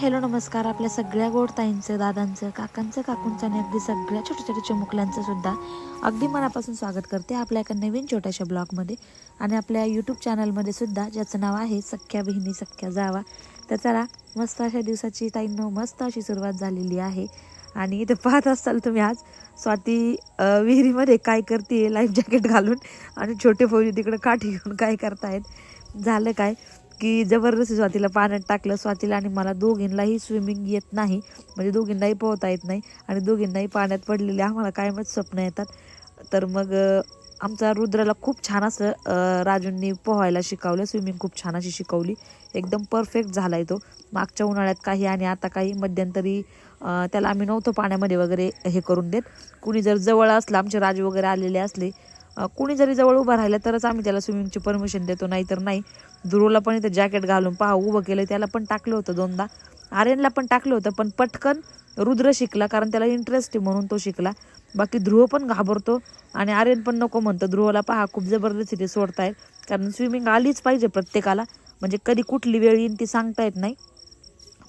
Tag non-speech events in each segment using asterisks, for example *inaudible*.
Hello नमस्कार आपल्या सगळ्या गोड ताईंचं दादांचं काकांचं काकूंचं आणि अगदी सगळ्या छोट्या छोट्या चिमुकल्यांचं सुद्धा अगदी मनापासून स्वागत करते आपल्या एका नवीन छोट्याशा ब्लॉगमध्ये. आणि आपल्या यूट्यूब चॅनलमध्ये सुद्धा ज्याचं नाव आहे सख्या बहिणी सख्या जावा. तर चला मस्त अशा दिवसाची ताईंनो मस्त अशी सुरुवात झालेली आहे. आणि इथं पाहत असाल तुम्ही आज स्वाती विहिरीमध्ये काय करते लाईफ जॅकेट घालून आणि छोटे फौजी तिकडे काठी घेऊन काय करतायत झालं काय? की जबरदस्ती स्वातीला पाण्यात टाकलं स्वातीला आणि मला दोघींनाही स्विमिंग येत नाही. म्हणजे दोघींनाही पोहता येत नाही आणि दोघींनाही पाण्यात पडलेले आम्हाला कायमच स्वप्न येतात. तर मग आमचा रुद्राला खूप छान असं राजूंनी पोहायला शिकवलं. स्विमिंग खूप छान अशी शिकवली. एकदम परफेक्ट झाला आहे तो. मागच्या उन्हाळ्यात काही आणि आता काही मध्यंतरी त्याला आम्ही नव्हतो पाण्यामध्ये वगैरे हे करून देत. कुणी जर जवळ असलं आमचे राजू वगैरे आलेले असले कुणी जरी जवळ उभं राहिलं तरच आम्ही त्याला स्विमिंगची परमिशन देतो नाहीतर नाही. ध्रुवला पण इथं जॅकेट घालून पहा उभं केलं त्याला पण टाकलं होतं दोनदा. आर्यनला पण टाकलं होतं पण पटकन रुद्र शिकला कारण त्याला इंटरेस्ट आहे म्हणून तो शिकला. बाकी ध्रुव पण घाबरतो आणि आर्यन पण नको म्हणतो. ध्रुवला पहा खूप जबरदस्ती ते सोडतायत. कारण स्विमिंग आलीच पाहिजे प्रत्येकाला. म्हणजे कधी कुठली वेळ येईन ती सांगता येत नाही.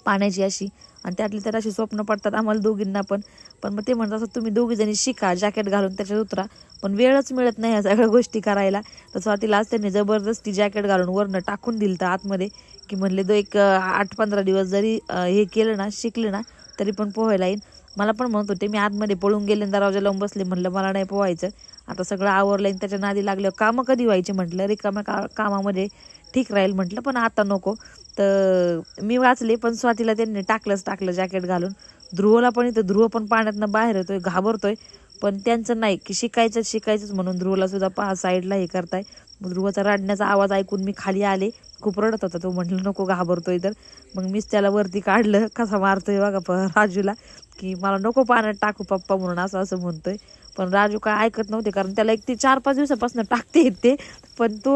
पाण्याची अशी. आणि त्यातले तर अशी स्वप्न पडतात आम्हाला दोघींना पण. पण मग ते म्हणतात असं तुम्ही दोघीजणी शिका जॅकेट घालून त्याच्यात उतरा. पण वेळच मिळत नाही या सगळ्या गोष्टी करायला. तर स्वातीला आज त्यांनी जबरदस्ती जॅकेट घालून वरनं टाकून दिलं तर आतमध्ये. की म्हणले तो एक आठ पंधरा दिवस जरी हे केलं ना शिकले ना तरी पण पोहायला येईल मला पण म्हणत होते मी आतमध्ये पळून गेले दरवाजा लावून बसले. म्हणलं मला नाही पोहायचं. आता सगळं आवरलं त्याच्या नादी लागलं कामं कधी व्हायची? म्हटलं रिकाम्या का कामामध्ये ठीक राहील. म्हटलं पण आता नको. तर मी वाचले पण स्वातीला त्यांनी टाकलंच टाकलं जॅकेट घालून. ध्रुवला पण इथं ध्रुव पण पाण्यातनं बाहेर येतोय घाबरतोय. पण त्यांचं नाही की शिकायचं शिकायचंच म्हणून ध्रुवला सुद्धा पहा साईडला हे करताय. मग ध्रुवाचा रडण्याचा आवाज ऐकून मी खाली आले. खूप रडत होता तो. म्हटलं नको घाबरतोय तर. मग मीच त्याला वरती काढलं. कसा मारतोय बघा प राजूला की मला नको पाण्यात टाकू पप्पा म्हणून असं असं म्हणतोय. पण राजू काय ऐकत नव्हते कारण त्याला एक ते चार पाच दिवसापासून टाकते येते पण तो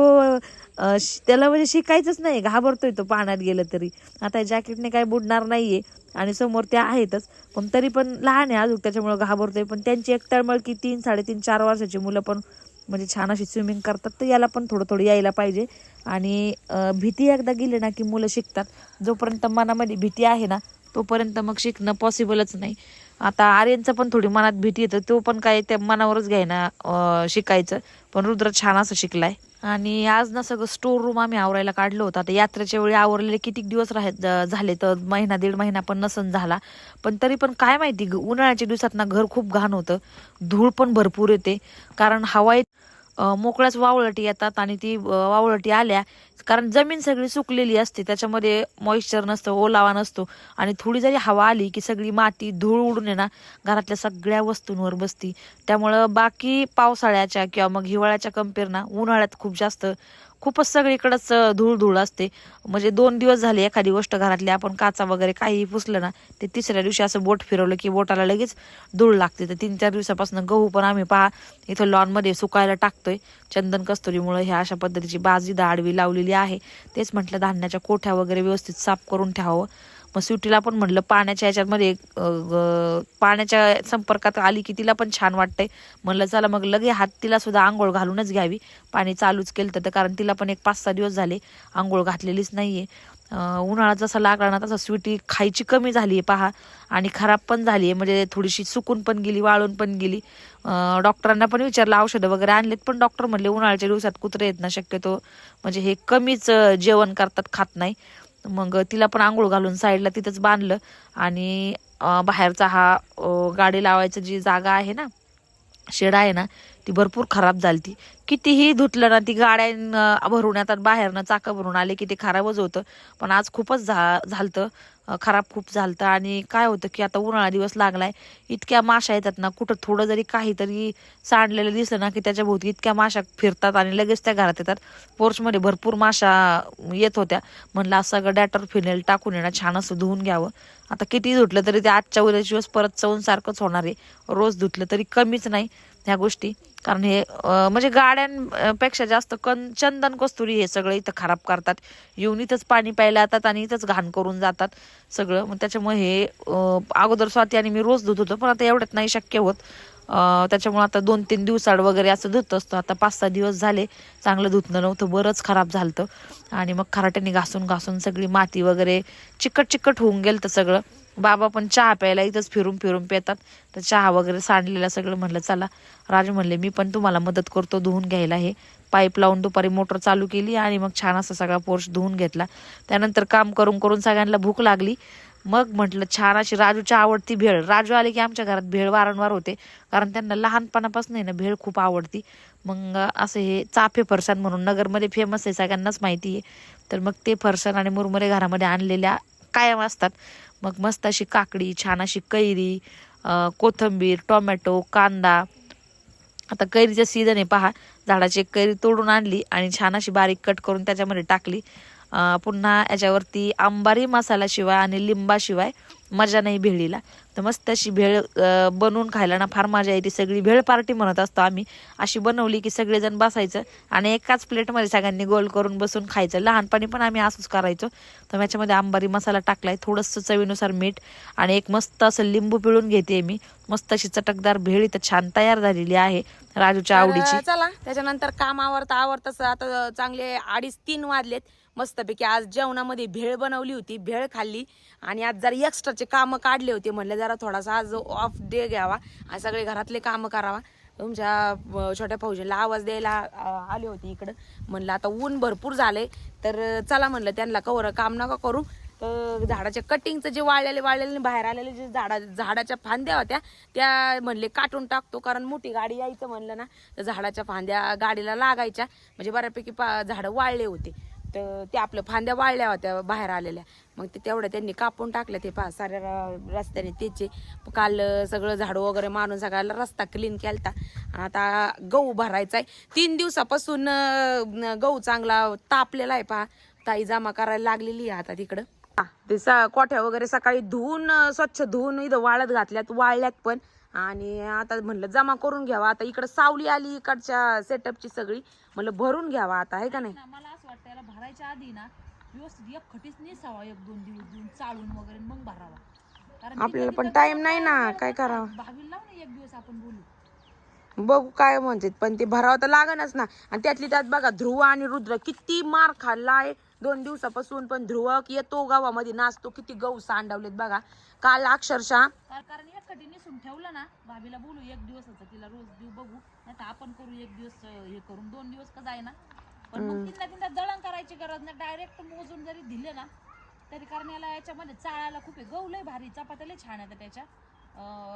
त्याला म्हणजे शिकायचंच नाही. घाबरतोय तो पाण्यात गेलं तरी. आता जॅकेटने काय बुडणार नाहीये. आणि समोर त्या आहेतच. पण तरी पण लहान आहे अजून त्याच्यामुळे घाबरतोय. पण त्यांची एक तळमळ की तीन साडेतीन चार वर्षाची मुलं पण म्हणजे छान अशी स्विमिंग करतात तर याला पण थोडं थोडं यायला पाहिजे. आणि भीती एकदा गेली ना की मुलं शिकतात जोपर्यंत मनामध्ये भीती आहे ना तोपर्यंत मग शिकणं पॉसिबलच नाही. आता आर्यनचं पण थोडी मनात भीती येतं. तो पण काय त्या मनावरच घ्यायना शिकायचं. पण रुद्र छान असं शिकलाय. आणि आज ना सगळं स्टोर रूम आम्ही आवरायला काढलं होतं. आता यात्रेच्या वेळी आवरलेले किती दिवस राहत झाले तर महिना दीड महिना पण नसन झाला. पण तरी पण काय माहिती उन्हाळ्याच्या दिवसात ना घर खूप घाण होतं. धूळ पण भरपूर येते. कारण हवा येत- मोकळ्याच वावळटी येतात आणि ती वावळटी आल्या कारण जमीन सगळी सुकलेली असते त्याच्यामध्ये मॉइश्चर नसतं ओलावा नसतो. आणि थोडी जरी हवा आली की सगळी माती धूळ उडून येणार घरातल्या सगळ्या वस्तूंवर बसती. त्यामुळं बाकी पावसाळ्याच्या किंवा मग हिवाळ्याच्या कंपेअर ना उन्हाळ्यात खूप जास्त खूपच सगळीकडंच धूळ धूळ असते. म्हणजे दोन दिवस झाले एखादी गोष्ट घरातली आपण काचा वगैरे काही पुसलं ना ते तिसऱ्या दिवशी असं बोट फिरवलं की बोटाला लगेच धूळ लागते. तर तीन चार दिवसापासून गहू पण आम्ही पहा इथं लॉनमध्ये सुकायला टाकतोय. चंदन कस्तुरीमुळे ह्या अशा पद्धतीची बाजी दाडवी लावलेली आहे. तेच म्हटलं धान्याच्या कोठ्या वगैरे व्यवस्थित साफ करून ठेवावं. मग स्वीटीला पण म्हटलं पाण्याच्या ह्याच्यामध्ये पाण्याच्या संपर्कात आली की तिला पण छान वाटतंय. म्हणलं चला मग लगे हात तिला सुद्धा आंघोळ घालूनच घ्यावी. पाणी चालूच केलं तर कारण तिला पण एक पाच सहा दिवस झाले आंघोळ घातलेलीच नाही आहे उन्हाळा जसा लागला ना तसा स्वीटी खायची कमी झाली आहे पहा. आणि खराब पण झाली आहे म्हणजे थोडीशी सुकून पण गेली वाळून पण गेली. डॉक्टरांना पण विचारलं औषधं वगैरे आणलेत पण डॉक्टर म्हणले उन्हाळ्याच्या दिवसात कुत्रे येत ना शक्यतो. म्हणजे हे कमीच जेवण करतात खात नाही. मग तिला पण आंघोळ घालून साईडला तिथंच बांधलं. आणि बाहेरचा हा गाडी लावायची जी जागा आहे ना शेड आहे ना ती भरपूर खराब झाली ती कितीही धुतलं ना ती गाड्या भरून येतात बाहेरनं चाकं भरून आले की ते खराबच होतं. पण आज खूपच झा झालतं. खराब खूप झालं आणि काय होतं की आता उन्हाळा दिवस लागलाय इतक्या माशा येतात ना कुठं थोडं जरी काहीतरी सांडलेलं दिसलं ना की त्याच्या भोवती इतक्या माशा फिरतात आणि लगेच त्या घरात येतात. पोर्चमध्ये भरपूर माशा येत होत्या. म्हणलं असं सगळं डॅटर फिनेल टाकून येणं छान असं धुवून घ्यावं. आता किती धुतलं तरी ते आजच्या उद्याच्या दिवस परत चवून सारखंच होणार आहे. रोज धुतलं तरी कमीच नाही ह्या गोष्टी. कारण हे म्हणजे गाड्यांपेक्षा जास्त कन चंदन कस्तुरी हे सगळं इथं खराब करतात. येऊन इथंच पाणी प्यायला येतात आणि इथंच घाण करून जातात सगळं. मग त्याच्यामुळे हे अगोदर स्वाती आणि मी रोज धुत होतो पण आता एवढ्यात नाही शक्य होत. त्याच्यामुळे आता दोन तीन दिवसाड वगैरे असं धुत असतो. आता पाच सहा दिवस झाले चांगलं धुतलं नव्हतं बरंच खराब झालं आणि मग खराट्याने घासून घासून सगळी माती वगैरे चिकट चिकट होऊन गेलं तर सगळं. बाबा पण चहा प्यायला इथंच फिरून फिरून पितात. तर चहा वगैरे सांडलेला सगळं म्हणलं चला. राजू म्हणले मी पण तुम्हाला मदत करतो धुवून घ्यायला हे. पाईप लावून दुपारी मोटर चालू केली आणि मग छान असा सगळा पोर्श धुवून घेतला. त्यानंतर काम करून करून सगळ्यांना भूक लागली. मग म्हटलं छान अशी राजूची आवडती भेळ. राजू आले की आमच्या घरात भेळ वारंवार होते. कारण त्यांना लहानपणापासून आहे ना भेळ खूप आवडती. मग असं हे चाफे फरसाण म्हणून नगरमध्ये फेमस आहे सगळ्यांनाच माहिती आहे. तर मग ते फरसाण आणि मुरमुरे घरामध्ये आणलेल्या कायम असतात. मग मस्त अशी काकडी छान अशी कैरी कोथंबीर कोथिंबीर टोमॅटो कांदा. आता कैरीचं सीझन आहे पहा. झाडाची एक कैरी तोडून आणली आणि छान अशी बारीक कट करून त्याच्यामध्ये टाकली. पुन्हा याच्यावरती अंबारी मसाला शिवाय आणि लिंबाशिवाय मजा नाही भेळीला. तर मस्त अशी भेळ बनवून खायला ना फार मजा येते. सगळी भेळ पार्टी म्हणत असतो आम्ही. अशी बनवली की सगळेजण बसायचं आणि एकाच प्लेटमध्ये सगळ्यांनी गोल करून बसून खायचं. लहानपणी पण आम्ही असंच करायचो. तर याच्यामध्ये अंबारी मसाला टाकलाय. थोडंसं चवीनुसार मीठ आणि एक मस्त असं लिंबू पिळून घेते मी. मस्त अशी चटकदार भेळ इथं छान तयार झालेली आहे. राजूच्या आवडीची. चला. त्याच्यानंतर काम आवरता आवरताच आता चांगले अडीच तीन वाजलेत. मस्तपैकी आज जेवणामध्ये भेळ बनवली होती भेळ खाल्ली. आणि आज जरा एक्स्ट्राचे कामं काढले होते म्हणलं जरा थोडासा आज ऑफ डे घ्यावा. आणि सगळे घरातले कामं करावा. तुमच्या छोट्या फौजीला आवाज द्यायला आले होते इकडं. म्हणलं आता ऊन भरपूर झाले तर चला म्हणलं त्यांना कवर काम नका करू. तर झाडाच्या कटिंगचं जे वाळलेले वाळलेले बाहेर आलेले जे झाडा झाडाच्या फांद्या होत्या त्या म्हणले काटून टाकतो. कारण मोठी गाडी यायचं म्हणलं ना तर झाडाच्या फांद्या गाडीला लागायच्या. म्हणजे बऱ्यापैकी पा झाडं वाळले होते. तर ते आपलं फांद्या वाळल्या होत्या बाहेर आलेल्या. मग ते तेवढ्या त्यांनी कापून टाकलं ते पहा साऱ्या र- रस्त्याने त्याचे. काल सगळं झाडं वगैरे मारून सगळ्याला रस्ता क्लीन केलता. आणि आता गहू भरायचा आहे. तीन दिवसापासून गहू चांगला तापलेला आहे पहा ताई जमा करायला लागलेली आहे आता तिकडं. ते स- कोठ्या वगैरे सकाळी धुवून स्वच्छ धुवून इथं वाळत घातल्यात वाळल्यात पण. आणि आता म्हणलं जमा करून घ्यावा. आता इकडं सावली आली इकडच्या सेटअपची सगळी. म्हणलं भरून घ्यावा आता आहे का नाही? ना मला असं वाटतं याला भरायच्या आधी ना व्यवस्थित एक खटीच नेसावा एक दोन दिवस देऊन चाळून वगैरे मग भरावा. कारण आपल्याला पण टाइम नाही ना काय. करावं? भाभीला लाव ना एक दिवस आपण बोलू. बघू काय म्हणतात पण ते भरावं तर लागणच ना. आणि त्यातली त्यात बघा ध्रुव आणि रुद्र किती मार खाल्लाय दोन दिवसापासून पण ध्रुव येतो गावामध्ये नाचतो किती गहू सांडवलेत बघा. काल अक्षरशः कार- कारण एक खटी नेसून ठेवलं ना भाभीला बोलू एक दिवसाचं तिला रोज देऊ बघू. नाही तर आपण करू एक दिवस अं, हे करून दोन दिवस का जाय ना पण मग तीनदा तीनदा दळण करायची गरज नाही. डायरेक्ट मोजून जरी दिले ना तरी कारण याला याच्यामध्ये चाळायला खूप आहे. गहू लय भारी चपात्या लय छान येतात त्याच्या.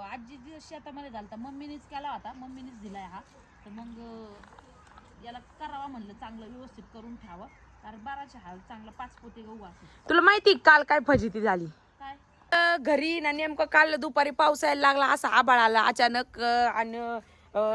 आजी जी शेतामध्ये घालता मम्मीनेच केला होता. मम्मीनेच दिलाय हा. तर मग याला करावा म्हणलं. चांगलं व्यवस्थित करून ठेवावं. कारण बाराचे हाल चांगला पाच पोते गहू असेल. तुला माहिती काल काय फजिती झाली? काय? घरी ना नेमकं काल दुपारी पाऊस यायला लागला असा आबाळ आला अचानक आणि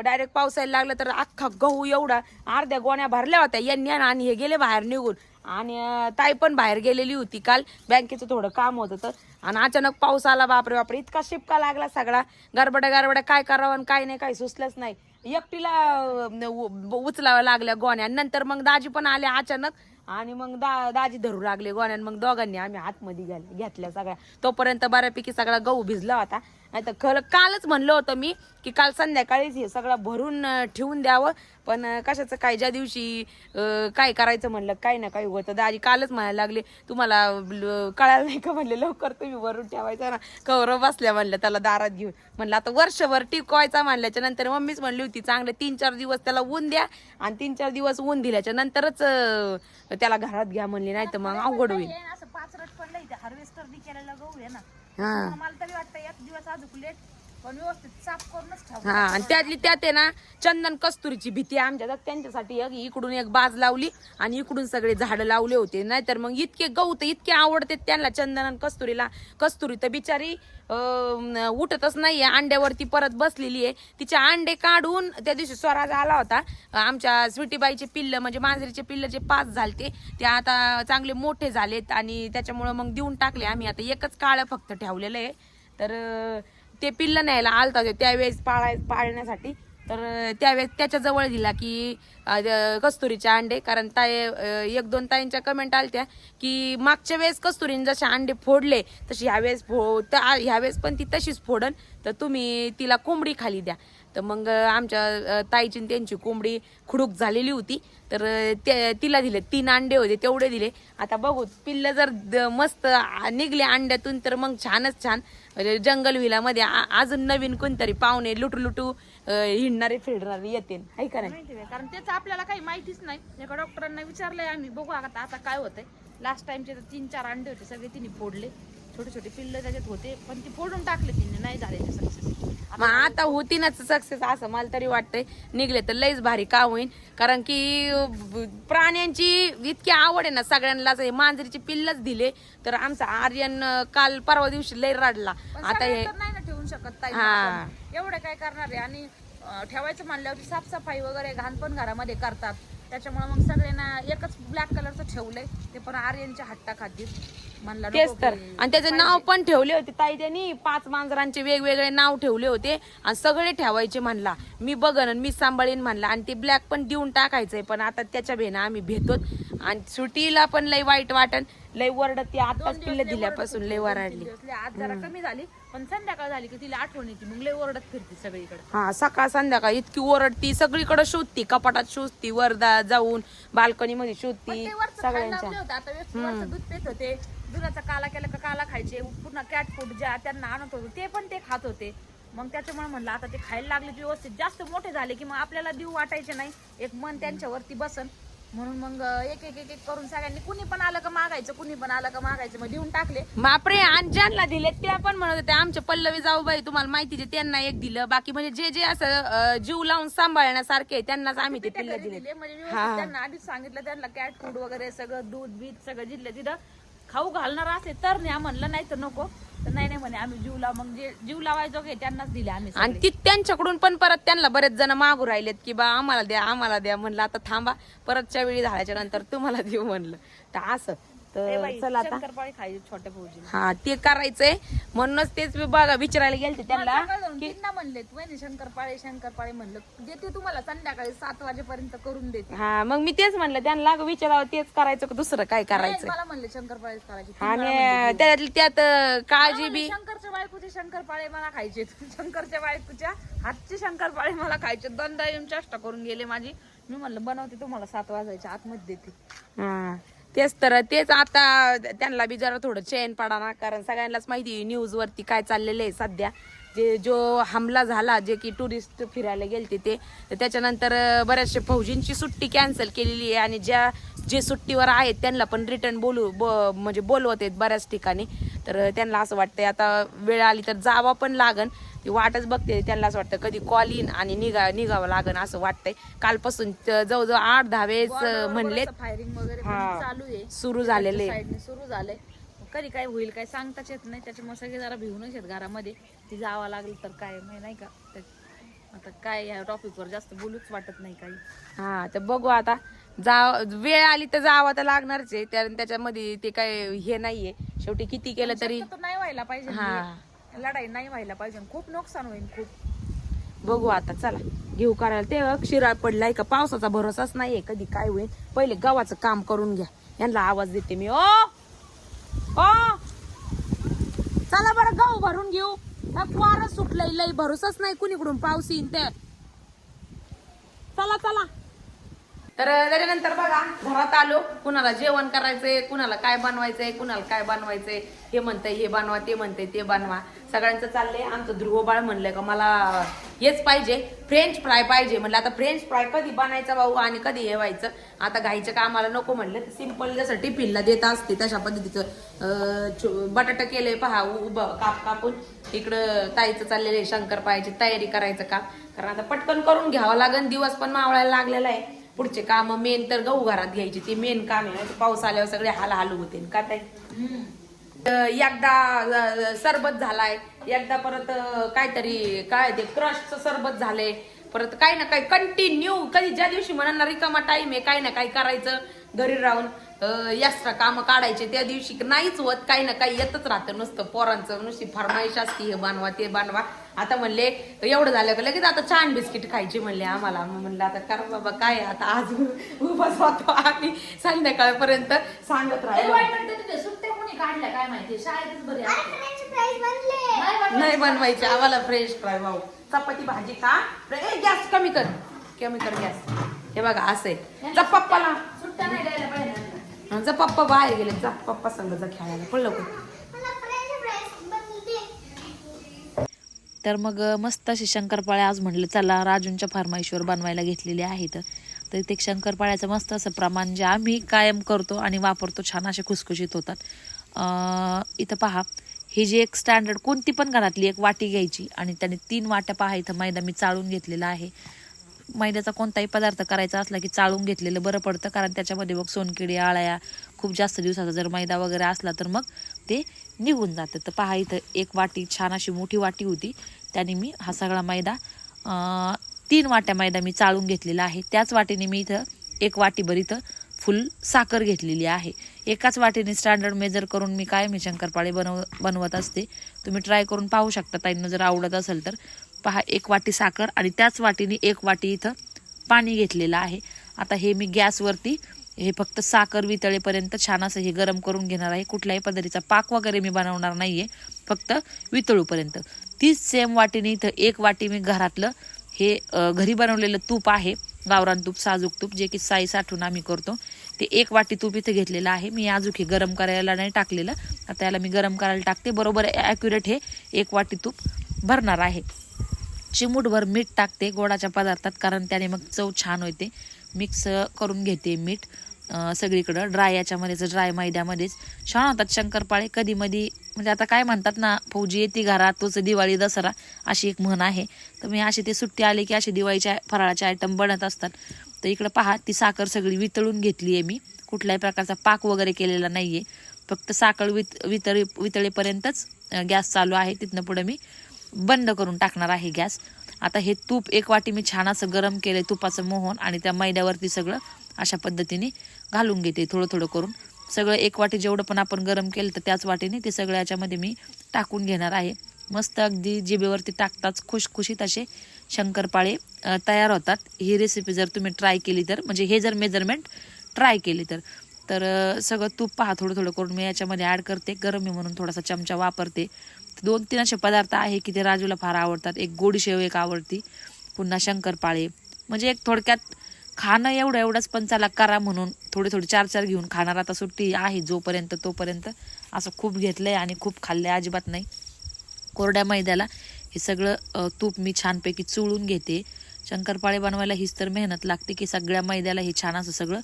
डायरेक्ट पावसायला लागलं तर अख्खा गहू एवढा अर्ध्या गोण्या भरल्या होत्या. यांनी आणि हे गेले बाहेर निघून. आणि ताई पण बाहेर गेलेली होती काल. बँकेचं थोडं काम होतं तर. आणि अचानक पाऊस आला बापरे बापरे इतका शिपका लागला सगळा. गरबड्या गरबड्या काय करावं आणि काय नाही काही सुचलंच नाही. एकटीला उ- उचलावं लागल्या गोण्या. नंतर मग दाजी पण आले अचानक. आणि मग दा दाजी धरू लागले गोण्या. मग दोघांनी आम्ही आतमध्ये घाल- घेतल्या सगळ्या. तोपर्यंत बऱ्यापैकी सगळा गहू भिजला होता. नाही तर खरं कालच म्हणलं होतं मी की काल संध्याकाळीच हे सगळं भरून ठेवून द्यावं. पण कशाचं काय ज्या दिवशी काय करायचं म्हणलं काय ना काही होतं. दाजी कालच म्हणायला लागले तुम्हाला कळायला नाही का? म्हणले लवकर तुम्ही भरून ठेवायचं ना. कवर बसल्या म्हणलं त्याला दारात घेऊन. म्हणलं आता वर्षभर टिकवायचा म्हणल्याच्या नंतर मम्मीच म्हणली होती चांगले तीन चार दिवस त्याला ऊन द्या आणि तीन चार दिवस ऊन दिल्याच्या नंतरच त्याला घरात घ्या म्हणले नाही तर मग अवघड होईल. असं पाच रट पडलं हार्वेस्टर केलेलं गहू आहे ना. हा. मला तरी वाटतं एक दिवस आज लेट. पण व्यवस्थित साफ करूनच ठेवा हा आणि त्यातली त्यात आहे ना चंदन कस्तुरीची भीती आमच्या त्यांच्यासाठी एक इकडून एक बाज लावली आणि इकडून सगळे झाडं लावले होते. नाहीतर मग इतके गवत तर इतके आवडते त्यांना चंदन आणि कस्तुरीला. कस्तुरी तर बिचारी अं, उठतच नाहीये. अंड्यावरती परत बसलेली आहे. तिचे अंडे काढून त्या दिवशी स्वराज आला होता. आमच्या स्वीटीबाईचे पिल्ल म्हणजे मांजरीचे पिल्ल जे पाच झालते ते आता चांगले मोठे झालेत आणि त्याच्यामुळं मग देऊन टाकले आम्ही. आता एकच काळं फक्त ठेवलेलं आहे. तर अं, ते पिल्ल न्यायला आलता त्यावेळेस पाळाय पाळण्यासाठी. तर त्यावेळेस त्याच्याजवळ दिला की कस्तुरीचे अंडे. कारण ताई एक दोन ताईंच्या कमेंट आलत्या की मागच्या वेळेस कस्तुरीने जसे अंडे फोडले तशी ह्यावेळेस फो तर ह्यावेळेस पण ती तशीच फोडन. तर तुम्ही तिला कोंबडी खाली द्या. तर मग आमच्या ताईची त्यांची कोंबडी खुडूक झालेली होती. तर ते तिला दिले. तीन अंडे होते तेवढे दिले. आता बघू पिल्लं जर द- मस्त निघले अंड्यातून तर मग छानच छान. म्हणजे जंगल विलामध्ये आ- अजून नवीन कोणतरी पाहुणे लुटू लुटू हिंडणारे फिरणारे येतील. आहे का नाही? कारण त्याचं आपल्याला काही माहितीच नाही. एका डॉक्टरांना विचारलंय आम्ही बघू आता आता काय होतंय. लास्ट टाइमचे तीन चार अंडे होते सगळे तिने फोडले. छोटे छोटे पिल्ल त्याच्यात होते पण ती फोडून टाकले तिने नाही झाले ते सक्सेस मग आता होती ना सक्सेस असं मला तरी वाटतंय. निघले तर लईच भारी का होईन. कारण की प्राण्यांची इतकी आवड आहे ना सगळ्यांनाच. हे मांजरीचे पिल्लच दिले. तर आमचा आर्यन काल परवा दिवशी लई रडला. आता हे नाही ना ठेवू शकत हा. एवढं काय करणार आहे? आणि ठेवायचं म्हणल्यावर साफसफाई वगैरे घाण पण घरामध्ये करतात. त्याच्यामुळे मग सगळ्यांना एकच ब्लॅक कलरचं ठेवलंय. ते पण आर्यनच्या हट्टा खातीर म्हणलं तेच तर. आणि त्याचे नाव पण ठेवले होते ताई त्यांनी. पाच मांजरांचे वेगवेगळे नाव ठेवले होते. आणि सगळे ठेवायचे म्हणला. मी बघन मी सांभाळीन म्हणला. आणि ते ब्लॅक पण देऊन टाकायचंय. पण आता त्याच्या भेना आम्ही भेटतो आणि सुटीला पण लय वाईट वाटन. लय वरडत ती आताच पिल्ल लय दिल्यापासून लय वराडली. आज जरा कमी झाली. पण संध्याकाळ झाली की तिला आठवण येते मग लय ओरडत फिरते सगळीकडे. हा सकाळ संध्याकाळ इतकी ओरडती सगळीकडे शोधती कपाटात शोधती वरदा जाऊन बाल्कनी मध्ये शोधती सगळ्यांच्या. आता व्यवस्थित वरचं दूध पित होते दुधाचा काला केला का काला खायचे पुन्हा कॅट फूड ज्या त्यांना आणत होतो ते पण ते खात होते. मग त्याच्यामुळे म्हणलं आता ते खायला लागले व्यवस्थित. जास्त मोठे झाले की मग आपल्याला देऊ वाटायचे नाही. एक मन त्यांच्यावरती बसन. म्हणून मग एक एक एक एक करून सगळ्यांनी कुणी पण आलं का मागायचं कुणी पण आलं का मागायचं मग देऊन टाकले. बापरे आणि ज्यांना दिले त्या पण म्हणत होत्या आमच्या पल्लवी जाऊबाई तुम्हाला माहिती आहे, त्यांना एक दिलं. बाकी म्हणजे जे जे असं अं, जीव लावून सांभाळण्यासारखे आहे, त्यांनाच आम्ही ते पिल्ल दिले दिले म्हणजे व्यवस्थित त्यांना आधीच सांगितलं त्यांना कॅट फूड वगैरे सगळं दूध बीत सगळं जिथलं तिथं खाऊ घालणार असेल तर न्या म्हणलं नाही तर नको. तर नाही नाही म्हणे आम्ही जीव लाव मग जे जीव लावायचो घे त्यांनाच दिले आम्ही आणि ती त्यांच्याकडून पण परत त्यांना बरेच जण मागू राहिलेत की बा आम्हाला द्या आम्हाला द्या म्हणलं आता थांबा परतच्या वेळी झाल्याच्यानंतर तुम्हाला देऊ म्हणलं. तर असं. तर चला आता. शंकरपाळी खायची छोट्या भाऊजी हा ते करायचंय. म्हणूनच तेच मी बघा विचारायला गेलते त्यांना तीनदा म्हणले वहिनी शंकरपाळे शंकरपाळे म्हणलं. देते तुम्हाला संध्याकाळी सात वाजेपर्यंत करून देते. हा मग मी तेच म्हणलं त्यांना विचारावं तेच करायचं का दुसरं काय करायचं मला म्हणले शंकरपाळेच करायची. आणि म्हणले. त्यात काळजी बी. शंकरच्या बायकोचे शंकरपाळे मला खायचे *laughs* शंकरच्या बायकोच्या हातचे शंकरपाळे मला खायचे दोनदा येऊन चेष्टा करून गेले माझी. मी म्हणलं बनवते तुम्हाला सात वाजायच्या आतमध्ये देते. हा. तेच तर तेच आता त्यांना बी जरा थोडं चैन पडा ना कारण सगळ्यांनाच माहिती न्यूजवरती काय चाललेलं आहे सध्या. जे जो हमला झाला जे की टुरिस्ट फिरायला गेलते ते त्याच्यानंतर बऱ्याचशे बऱ्याचशा फौजींची सुट्टी कॅन्सल केलेली आहे आणि ज्या जे सुट्टीवर आहेत त्यांना पण रिटर्न बोलू ब- म्हणजे बोलवत आहेत बऱ्याच ठिकाणी. तर त्यांना असं वाटतंय आता वेळ आली तर जावा पण लागन. ती वाटच बघते त्यांना असं वाटतं कधी कॉल येईन आणि निघा निघावं लागन असं वाटतंय. कालपासून जवळजवळ आठ दहा वेळेस अं, म्हणलेत. फायरिंग वगैरे पण. चालू आहे. सुरू झालेले. साईडने सुरू झालंय. कधी काय होईल काय सांगताच येत नाही. त्याच्यामुळे सगळे जरा भिवूनच आहेत घरामध्ये. ती जावं लागलं तर काय माहिती नाही का? आता काय या टॉपिकवर जास्त बोलूच वाटत नाही काही. हा तर बघू आता. जा वेळ आली तर जावं तर लागणारच आहे. त्या- त्याच्यामध्ये ते काय हे नाहीये. शेवटी किती केलं तरी नाही व्हायला पाहिजे. हा. लढाई नाही व्हायला पाहिजे. खूप नुकसान होईल खूप. बघू आता चला. घेऊ करायला ते शिराळ पडलाय का? पावसाचा भरोसाच नाहीये. कधी काय होईल? पहिले गावाचं काम करून घ्या. यांना आवाज देते मी ओ! ओ! चला बरं गहू भरून घेऊ. वारं सुटलंय लय भरोसाच नाही कुणीकडून पाऊस येईन ते. चला चला. तर त्याच्यानंतर बघा घरात आलो. कुणाला जेवण करायचंय कुणाला काय बनवायचंय कुणाला काय बनवायचंय हे म्हणतंय हे बनवा ते म्हणतंय ते बनवा. सगळ्यांचं चाललंय. आमचं ध्रुवबाळ म्हणलंय का मला हेच पाहिजे फ्रेंच फ्राय पाहिजे. म्हणलं आता फ्रेंच फ्राय कधी बनायचा भाऊ आणि कधी हे व्हायचं आता घाईच्या कामाला नको म्हणलं तर सिंपल जसं टिफिनला देत असते तशा पद्धतीचं बटाटा केलंय पहा उभं काप कापून. इकडं ताईचं चाललेलं आहे शंकर पाहिजे तयारी करायचं काम. कारण आता पटकन करून घ्यावं लागेल दिवस पण मावळायला लागलेला आहे. पुढचे काम मेन तर गहू घरात घ्यायची ते मेन काम आहे. पाऊस आल्यावर सगळे हाल हालू होते. का ताई? एकदा सरबत झालाय. एकदा परत काहीतरी काय ते क्रशचं सरबत झालंय. परत काही ना काही कंटिन्यू कधी ज्या दिवशी म्हणणार रिकामा टाइम आहे काही ना काही करायचं घरी राहून. एक्स्ट्रा काम काढायचे. त्या दिवशी नाहीच होत. काही ना काही येतच राहतं नुसतं पोरांचं. नुसती फरमाईश असती हे बनवा ते बनवा. आता म्हणले एवढं झालं का लगेच आता छान बिस्किट खायची म्हणले आम्हाला. मग म्हणलं आता कर बाबा काय आता आज उपास होतो आम्ही संध्याकाळपर्यंत सांगत राहिलो. सुट्ट्या कोणी काढल्या काय माहिती? शाळेतच बरे नाही बनवायचे आम्हाला फ्रेश फ्राय भाऊ. चपाती भाजी खा. ए गॅस कमी कर. कमी कर गॅस. हे बघा असं आहे. जा पप्पाला. सुट्ट्या नाही द्यायला पाहिजे. जा पप्पा बाहेर गेले. जा पप्पा संग जा खेळायला. पण लवकर. तर मग मस्त असे शंकरपाळे आज म्हटलं चला राजूंच्या फार्माईशवर बनवायला घेतलेले आहेत. तर ते शंकरपाळ्याचं मस्त असं प्रमाण जे आम्ही कायम करतो आणि वापरतो छान असे खुसखुशीत होतात. इथं पहा ही जी एक स्टँडर्ड कोणती पण घरातली एक वाटी घ्यायची आणि त्याने तीन वाट्या पहा इथं मैदा मी चाळून घेतलेला आहे. मैद्याचा कोणताही पदार्थ करायचा असला की चाळून घेतलेलं बरं पडतं कारण त्याच्यामध्ये मग सोनकिडी आळ्या खूप जास्त दिवसाचा जर मैदा वगैरे असला तर मग ते निघून जातं. तर पहा इथं एक वाटी छान अशी मोठी वाटी होती. त्याने मी हा सगळा मैदा तीन वाट्या मैदा मी चाळून घेतलेला आहे. त्याच वाटीने मी इथं एक वाटीभर इथं फुल साखर घेतलेली आहे. एकाच वाटीने स्टँडर्ड मेजर करून मी काय मी शंकरपाळे बनव बनवत असते. तुम्ही ट्राय करून पाहू शकता. ताईंना जर आवडत असेल तर. पहा एक वाटी साखर आणि त्याच वाटीने एक वाटी इथं पाणी घेतलेलं आहे. आता हे मी गॅसवरती हे फक्त साखर वितळेपर्यंत छान असं हे गरम करून घेणार आहे. कुठल्याही पद्धतीचा पाक वगैरे मी बनवणार नाही आहे फक्त वितळूपर्यंत. तीच सेम वाटीने इथं एक वाटी मी घरातलं हे घरी बनवलेलं तूप आहे. गावरान तूप साजूक तूप जे की साई साठवून आम्ही करतो. ते एक वाटी तूप इथं घेतलेलं आहे. मी अजून हे गरम करायला नाही टाकलेलं. आता याला मी गरम करायला टाकते. बरोबर ॲक्युरेट हे एक वाटी तूप भरणार आहे. चिमूटभर मीठ टाकते गोडाच्या पदार्थात कारण त्याने मग चव छान होते. मिक्स करून घेते मीठ सगळीकडं. ड्राय याच्यामध्येच ड्राय मैद्यामध्येच. छान होतात शंकरपाळे. कधी मधी म्हणजे आता काय म्हणतात ना फौजी येते घरात तोच दिवाळी दसरा अशी एक म्हण आहे. तर मी अशी ते सुट्टी आली की असे दिवाळीच्या फराळाचे आयटम बनत असतात. तर इकडं पहा ती साखर सगळी वितळून घेतली आहे मी. कुठल्याही प्रकारचा पाक वगैरे केलेला नाही आहे फक्त साखर वित वितळी वितळेपर्यंतच गॅस चालू आहे. तिथनं पुढे मी बंद करून टाकणार आहे गॅस. आता हे तूप एक वाटी मी छान असं गरम केलंय तुपाचं मोहन आणि त्या मैद्यावरती सगळं अशा पद्धतीने घालून घेते थोडं थोडं करून. सगळं एक वाटी जेवढं पण आपण गरम केलं तर त्याच वाटीने ते सगळं याच्यामध्ये मी टाकून घेणार आहे. मस्त अगदी जिबेवरती टाकताच खुशखुशीत असे शंकरपाळे तयार होतात. ही रेसिपी जर तुम्ही ट्राय केली तर म्हणजे हे जर मेजरमेंट ट्राय केली तर. तर सगळं तूप पहा थोडं थोडं करून मी याच्यामध्ये ॲड करते. गरम आहे म्हणून थोडासा चमचा वापरते. दोन तीन असे पदार्थ आहे की ते राजूला फार आवडतात. एक गोडी शेव एक आवडती. पुन्हा शंकरपाळे. म्हणजे एक थोडक्यात खाणं एवढं एवढंच पण चला करा म्हणून थोडे थोडे चार चार घेऊन खाणार. आता सुट्टी आहे जोपर्यंत तोपर्यंत. असं खूप घेतलंय आणि खूप खाल्लंय अजिबात नाही. कोरड्या मैद्याला हे सगळं तूप मी छानपैकी चुळून घेते. शंकरपाळे बनवायला हीच तर मेहनत लागते की सगळ्या मैद्याला हे छान असं सगळं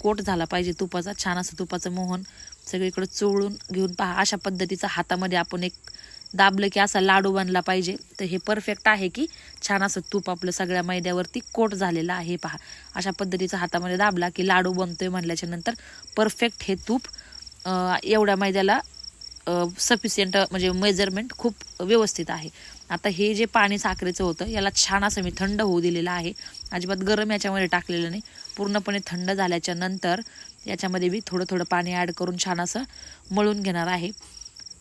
कोट झाला पाहिजे तुपाचा छान असं तुपाचं मोहन सगळीकडे चोळून घेऊन पहा. अशा पद्धतीचा हातामध्ये आपण एक दाबलं की असा लाडू बनला पाहिजे. तर हे परफेक्ट आहे की छान असं तूप आपलं सगळ्या मैद्यावरती कोट झालेलं आहे. पहा अशा पद्धतीचा हातामध्ये दाबला की लाडू बनतोय म्हणल्याच्या नंतर परफेक्ट हे तूप एवढ्या मैद्याला सफिशियंट म्हणजे मेजरमेंट खूप व्यवस्थित आहे. आता हे जे पाणी साखरेचं होतं याला छान असं मी थंड होऊ दिलेलं आहे. अजिबात गरम याच्यामध्ये टाकलेलं नाही. पूर्णपणे थंड झाल्याच्यानंतर याच्यामध्ये मी थोडं थोडं पाणी ॲड करून छान असं मळून घेणार आहे.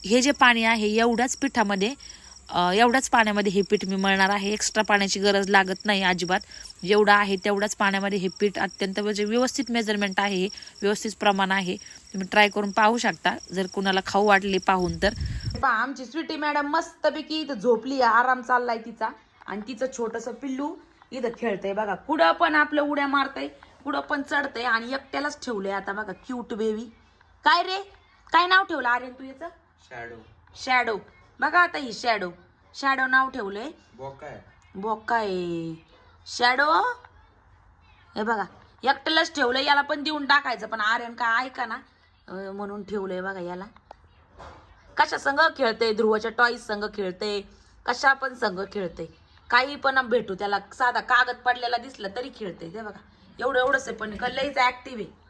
हे जे पाणी आहे एवढ्याच पिठामध्ये एवढ्याच पाण्यामध्ये हे पीठ मी मळणार आहे. एक्स्ट्रा पाण्याची गरज लागत नाही अजिबात. जेवढं आहे तेवढ्याच पाण्यामध्ये हे पीठ अत्यंत म्हणजे व्यवस्थित मेजरमेंट आहे व्यवस्थित प्रमाण आहे. तुम्ही ट्राय करून पाहू शकता. जर कुणाला खाऊ वाटले पाहून तर. पहा आमची स्वीटी मॅडम मस्तपैकी इथं झोपली आहे, आराम चाललाय तिचा. आणि तिचं छोटस पिल्लू इथं खेळतंय. बघा कुडं पण आपलं उड्या मारतंय कुडं पण चढतंय आणि एकट्यालाच ठेवलंय. आता बघा क्यूट बेबी काय रे? काय नाव ठेवलं? आर्यन तू याचं? शॅडो शॅडो बघा आता ही शॅडो शॅडो नाव ठेवलंय. बॉक आहे शॅडो हे बघा. एकट्यालाच ठेवलंय याला पण देऊन टाकायचं पण आर्यन काय ऐका ना अं, म्हणून ठेवलंय बघा याला. कशा संघ खेळते ध्रुवाच्या टॉईस संघ खेळते कशा पण संघ खेळते काही पण भेटू त्याला साधा कागद पडलेला दिसला तरी खेळते ते बघा. एवढं एवढंच आहे पण लईच ऍक्टिव्ह आहे.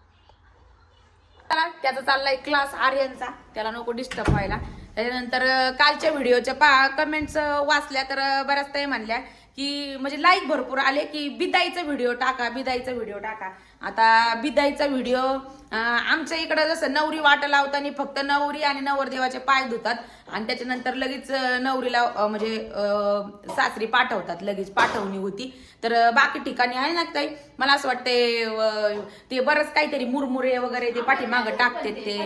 चला, त्याचा चाललाय क्लास आर्यनचा त्याला नको डिस्टर्ब व्हायला. त्याच्यानंतर कालच्या व्हिडिओच्या पा कमेंट्स वाचल्या तर बऱ्याच ताई म्हणल्या की म्हणजे लाईक भरपूर आले की बिदाईचा व्हिडिओ टाका बिदाईचा व्हिडिओ टाका. आता बिदाईचा व्हिडिओ आमच्या इकडं जसं नवरी वाट लावताना फक्त नवरी आणि नवरदेवाचे पाय धुतात आणि त्याच्यानंतर लगेच नवरीला म्हणजे सासरी पाठवतात लगेच पाठवणी होती. तर बाकी ठिकाणी आहे ना ताई? मला असं वाटतंय ते बरंच काहीतरी मुरमुरे वगैरे ते पाठीमागं टाकते ते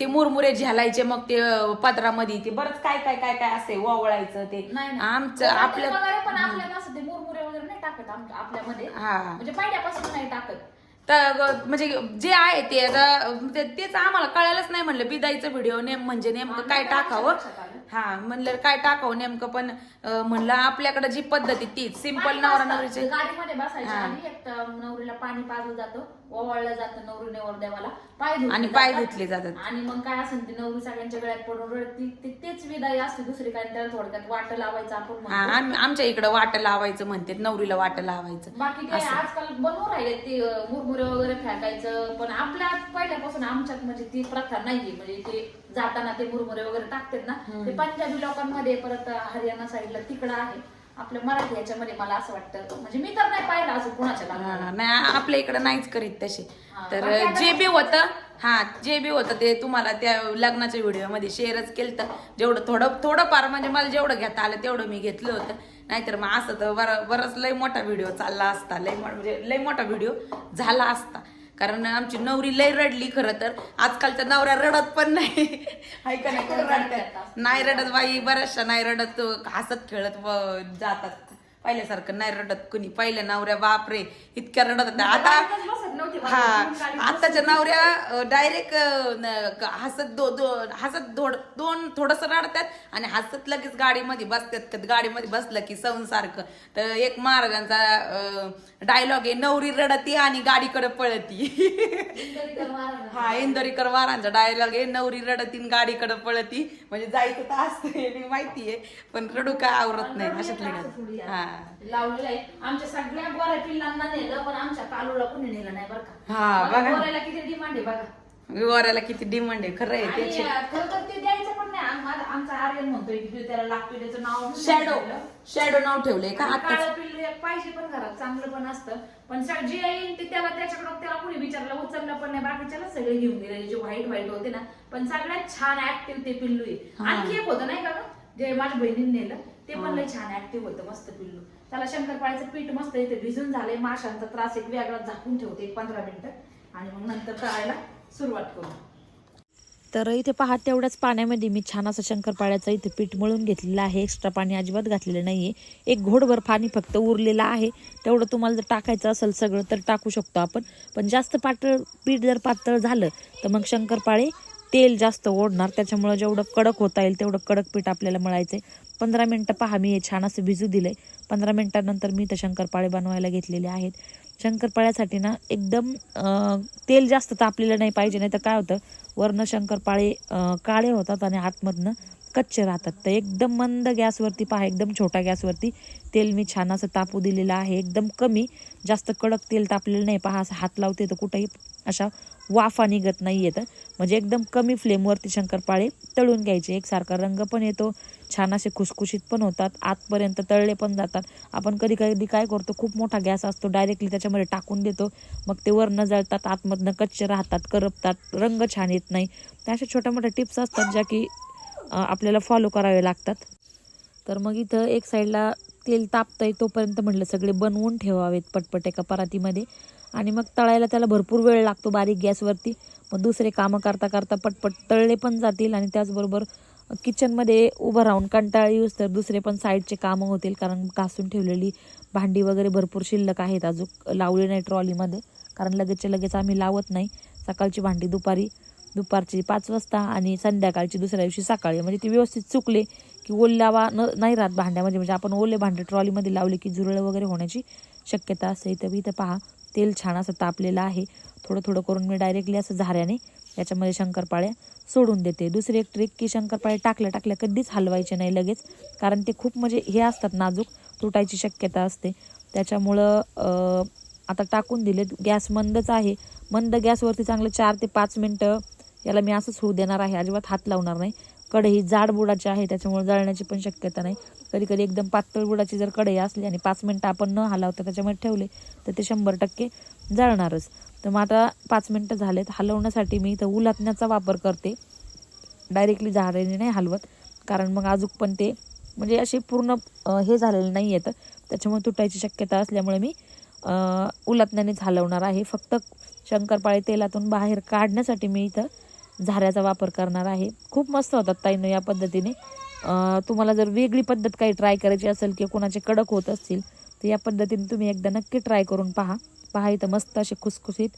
ते. मुरमुरे झेलायचे मग ते पदरामध्ये. ते बरंच काय काय काय काय असते ओवळायचं ते. आमचं आपलं असं मुरमुरे वगैरे नाही टाकत आपल्यामध्ये. हा. म्हणजे पहिल्यापासून नाही टाकत. तर ग- म्हणजे जे आहे ते आता ते- तेच आम्हाला कळायलाच नाही म्हणलं बिदाईचं व्हिडिओ नेम म्हणजे नेमकं काय टाकावं? हा म्हणलं काय टाकावं नेमकं पण अं, म्हणलं आपल्याकडे जी पद्धत तीच सिंपल नवरा नवरीचे. गाडीमध्ये बसायचं आणि एक तर नवरीला पाणी पाजलं जातं ओवाळलं जातं नवरी नवर देवाला पाय धुतले आणि पाय जातात. धुतले जातात. आणि मग काय असेल ती नवरी सगळ्यांच्या गळ्यात पडून रडती ते- तेच विदाई असते दुसरी काय त्याला थोडक्यात वाट लावायचं आपण हा म्हणतो. आम- आमच्या इकडं वाट लावायचं म्हणते नवरीला वाट लावायचं. बाकी ते आजकाल बनवून राहिले ते अं, मुरमुरे वगैरे फेकायचं. पण आपल्या पहिल्यापासून आमच्यात म्हणजे ती प्रथा नाहीये. म्हणजे ते जाताना ते मुरमुरे वगैरे टाकतात ना ते पंजाबी लोकांमध्ये परत हरियाणा साईडला तिकडं आहे. आपल्या मराठी याच्यामध्ये मला असं वाटतं म्हणजे मी तर नाही पाहिलं असं कुणाच्या लग्नाला. हा, नाही आपल्या इकडं नाहीच करीत तसे. हा, तर बाकी आता जे बी होतं हा जे बी होतं ते तुम्हाला त्या लग्नाच्या व्हिडिओमध्ये शेअरच केलं तर जेवढं थोडं थोडंफार म्हणजे मला जेवढं घेता आलं तेवढं मी घेतलं होतं. नाहीतर मग असं तर बरं बरंच लय मोठा व्हिडिओ चालला असता लय मो- म्हणजे लय मोठा व्हिडिओ झाला असता. कारण आमची नवरी लय रडली खरं तर. आजकालच्या नवऱ्या रडत पण नाही. हाय का नाही? रडतात नाही रडत बाई बऱ्याचशा नाही रडत. हसत खेळत व- जातात. पहिल्यासारखं नाही रडत कुणी. पहिल्या नवऱ्या बापरे इतक्या रडत होत्या. आता. हा आताच्या नवऱ्या डायरेक्ट हसत दो दो हसत दोड दोन थोडस रडतात आणि हसत लगेच गाडीमध्ये बसतात. गाडीमध्ये बसलं की संसारखं तर एक महाराजांचा डायलॉग आहे नवरी रडती आणि गाडीकडे पळती. हा इंदोरीकर वारांचा डायलॉग आहे नवरी रडती आणि गाडीकडे पळती. म्हणजे जायचं तर असतं माहितीये पण रडू काय आवरत नाही अशातले. हा. लावलेलं आहे. आमच्या सगळ्या गोऱ्या पिल्लांना नेलं पण आमच्या कालूला कोणी नेलं नाही बरं का. हा, बघा. किती डिमांड आहे बघा. विवाराला किती डिमांड आहे खरं आहे त्याची. खरं तर ते द्यायचं पण नाही. आम- माझा- आमचा आर्यन म्हणतोय की त्याला लागतोय त्याचं नाव म्हणून शॅडो ठेवलं. शॅडो नाव ठेवलंय का? एक पाहिजे पण घरात चांगलं पण असतं. पण जे येईल ते त्याला त्याच्याकडे त्याला कोणी विचारलं उचललं पण नाही. बाकीच्याला सगळे घेऊन गेले जे व्हाईट व्हाईट होते ना. पण सगळ्यात छान ऍक्टिव्ह ते पिल्लू आहे. आणखी एक होतं नाही का? जे माझ्या बहिणीने नेलं ते पण लय छान ऍक्टिव्ह होतं मस्त पिल्लू. त्याला शंकरपाळ्याचं पीठ मस्त इथे भिजून झालंय. माशांचा त्रास एक वेगळा झाकून ठेवते एक पंधरा मिनिटं. आणि मग नंतर तळायला सुरुवात करू. तर इथे पहा तेवढ्याच पाण्यामध्ये मी छान असं शंकरपाळ्याचं इथे पीठ मळून घेतलेलं आहे. एक्स्ट्रा पाणी अजिबात घातलेलं नाहीये. एक घोडभर पाणी फक्त उरलेलं आहे. तेवढं तुम्हाला जर टाकायचं असेल सगळं तर टाकू शकतो आपण. पण जास्त पातळ पीठ जर पातळ झालं तर मग शंकरपाळे तेल जास्त ओढणार. त्याच्यामुळं जेवढं कडक होता येईल तेवढं कडक पीठ आपल्याला मळायचंय. पंधरा मिनटं पहा मी हे छान असं भिजू दिलंय. पंधरा मिनटानंतर मी इथं शंकरपाळे बनवायला घेतलेले आहेत. शंकरपाळ्यासाठी ना एकदम तेल जास्त तापलेलं नाही पाहिजे नाही तर काय होतं वरनं शंकरपाळे काळे होतात आणि आतमधनं कच्चे राहतात. तर एकदम मंद गॅसवरती पहा एकदम छोट्या गॅसवरती तेल मी छान असं तापू दिलेलं आहे. एकदम कमी जास्त कडक तेल तापलेलं नाही पहा असं हात लावते तर कुठंही अशा वाफा निघत नाही येतं म्हणजे एकदम कमी फ्लेमवरती शंकरपाळे तळून घ्यायचे. एकसारखा रंग पण येतो. छान असे खुसखुशीत पण होतात. आतपर्यंत तळले पण जातात. आपण कधी कधी काय करतो खूप मोठा गॅस असतो. डायरेक्टली त्याच्यामध्ये टाकून देतो. मग ते वरनं जळतात आतमधनं कच्चे राहतात करपतात. रंग छान येत नाही. त्या अशा छोट्या मोठ्या टिप्स असतात ज्या की आपल्याला फॉलो करावे लागतात. तर मग इथं एक साईडला तेल तापतंय तोपर्यंत म्हटलं सगळे बनवून ठेवावेत पटपट एका परातीमध्ये. आणि मग तळायला त्याला भरपूर वेळ लागतो बारीक गॅसवरती. मग दुसरे कामं करता करता पटपट तळले पण जातील आणि त्याचबरोबर किचनमध्ये उभं राहून कंटाळ येऊस तर दुसरे पण साईडचे कामं होतील कारण घासून ठेवलेली भांडी वगैरे भरपूर शिल्लक आहेत अजून. लावली नाही ट्रॉलीमध्ये कारण लगेचच्या लगेच आम्ही लावत नाही. सकाळची भांडी दुपारी दुपारची पाच वाजता आणि संध्याकाळची दुसऱ्या दिवशी सकाळी. म्हणजे ती व्यवस्थित चुकले की ओल्यावा न नाही राहत भांड्यामध्ये. म्हणजे आपण ओले भांडे ट्रॉलीमध्ये लावले की झुरळ वगैरे होण्याची शक्यता असते. इथं इथं पहा. तेल छान असं तापलेलं आहे. थोडं थोडं करून मी डायरेक्टली असं झाऱ्याने याच्यामध्ये शंकरपाळ्या सोडून देते. दुसरी एक ट्रिक की शंकरपाळे टाकल्या टाकल्या कधीच हलवायचे नाही लगेच. कारण ते खूप म्हणजे हे असतात नाजूक तुटायची शक्यता असते. त्याच्यामुळं आता टाकून दिले गॅस मंदच आहे. मंद गॅसवरती चांगलं चार ते पाच मिनटं याला मी असंच होऊ देणार आहे. अजिबात हात लावणार नाही. कढई जाड बुडाची आहे त्याच्यामुळे जळण्याची पण शक्यता नाही. कधी कधी एकदम पातळ बुडाची जर कढई असली आणि पाच मिनटं आपण न हलावता त्याच्यामध्ये ठेवले तर ते शंभर टक्के जळणारच. तर मग आता पाच मिनटं झालेत. हलवण्यासाठी मी इथं उलातण्याचा वापर करते. डायरेक्टली झाडाने नाही हलवत. कारण मग अजून पण ते म्हणजे असे पूर्ण हे झालेले नाही आहेत. त्याच्यामुळे तुटायची शक्यता असल्यामुळे मी अं, हलवणार आहे. फक्त शंकरपाळे तेलातून बाहेर काढण्यासाठी मी इथं झाऱ्याचा वापर करणार आहे. खूप मस्त होतात ताईनं या पद्धतीने. तुम्हाला जर वेगळी पद्धत काही ट्राय करायची असेल किंवा कोणाचे कडक होत असतील तर या पद्धतीने तुम्ही एकदा नक्की ट्राय करून पहा. पहा इथं मस्त असे खुसखुशीत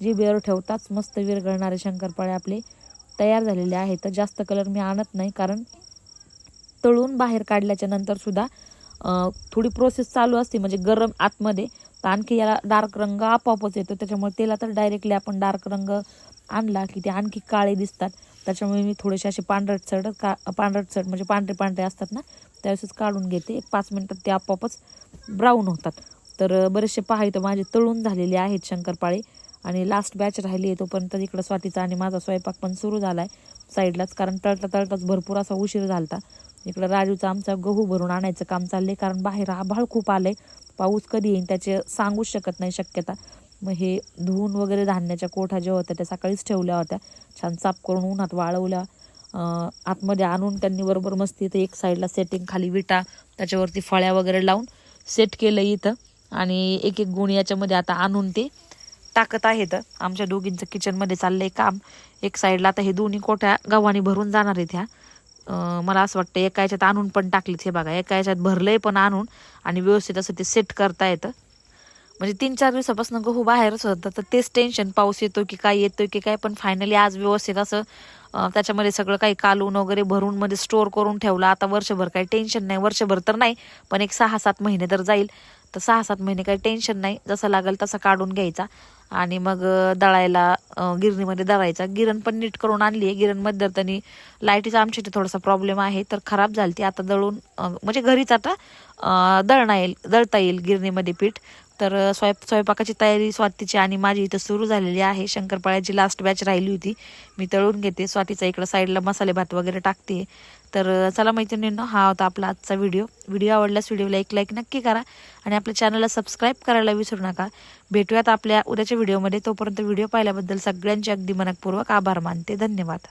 जिभेवर ठेवताच मस्त विरघळणारे शंकरपाळे आपले तयार झालेले आहेत. तर जास्त कलर मी आणत नाही कारण तळून बाहेर काढल्याच्या नंतर सुद्धा थोडी प्रोसेस चालू असते म्हणजे गरम आतमध्ये. तर आणखी याला डार्क रंग आपोआपच येतो त्याच्यामुळे त्याला तर डायरेक्टली आपण डार्क रंग आणला की ते आणखी काळे दिसतात. त्याच्यामुळे मी थोडेसे असे पांढरट चट का पांढरट चट म्हणजे पांढरे पांढरे असतात ना त्यावेळेस काढून घेते. एक पाच मिनटात ते आपोआपच ब्राऊन होतात. तर बरेचसे पहा तर माझे तळून झालेले आहेत शंकरपाळे. आणि लास्ट बॅच राहिली आहे तोपर्यंत इकडं स्वातीचा आणि माझा स्वयंपाक पण सुरू झाला आहे साईडलाच. कारण तळता तळताच भरपूर असा उशीर झाला इकडं राजूचा आमचा गहू भरून आणायचं काम चाललं आहे कारण बाहेर आभाळ खूप आलं आहे पाऊस कधी येईन त्याचे सांगूच शकत नाही शक्यता. मग हे धुवून वगैरे धान्याच्या कोठा ज्या होत्या त्या सकाळीच ठेवल्या होत्या. छान साफ करून उन्हात वाळवल्या. आतमध्ये आणून त्यांनी बरोबर मस्ती इथं एक साईडला सेटिंग खाली विटा त्याच्यावरती फळ्या वगैरे लावून सेट केलं इथं. आणि एक एक गुण याच्यामध्ये आता आणून ते टाकत आहेत. आमच्या दोघींचं किचनमध्ये चाललं आहे काम. एक साईडला आता हे दोन्ही कोठ्या गव्हाणी भरून जाणार आहेत ह्या. मला असं वाटतं एका याच्यात आणून पण टाकलीत हे बघा. एका याच्यात भरलंय पण आणून आणि व्यवस्थित असं ते सेट करता येतं म्हणजे तीन चार दिवसापासून गहू बाहेरच होता तर तेच टेन्शन पाऊस येतो की काय येतो की काय पण फायनली आज व्यवस्थित असं त्याच्यामध्ये सगळं काही कालून वगैरे भरून मध्ये स्टोअर करून ठेवलं. आता वर्षभर काही टेन्शन नाही. वर्षभर तर नाही पण एक सहा सात महिने तर जाईल. तर सहा सात महिने काही टेन्शन नाही. जसं लागेल तसा काढून घ्यायचा. आणि मग दळायला गिरणीमध्ये दळायचा. गिरण पण नीट करून आणली आहे. गिरणमध्ये दळताना लाईटीचा आमच्या इथे थोडासा प्रॉब्लेम आहे. तर खराब झाली ती आता दळून म्हणजे घरीच आता दळणा येईल दळता येईल गिरणीमध्ये पीठ. तर स्वयं स्वयंपाकाची तयारी स्वातीची आणि माझी इथं सुरू झालेली आहे. शंकरपाळ्याची लास्ट बॅच राहिली होती. मी तळून घेते. स्वातीचा इकडं साईडला मसाले भात वगैरे टाकते. तर चला मैत्रिणींनो हा होता आपला आजचा व्हिडिओ व्हिडिओ आवडल्यास व्हिडिओला एक लाईक नक्की करा आणि आपल्या चॅनलला सबस्क्राईब करायला विसरू नका. भेटूयात आपल्या उद्याच्या व्हिडिओमध्ये तोपर्यंत व्हिडिओ पाहिल्याबद्दल सगळ्यांचे अगदी मनपूर्वक आभार मानते. धन्यवाद.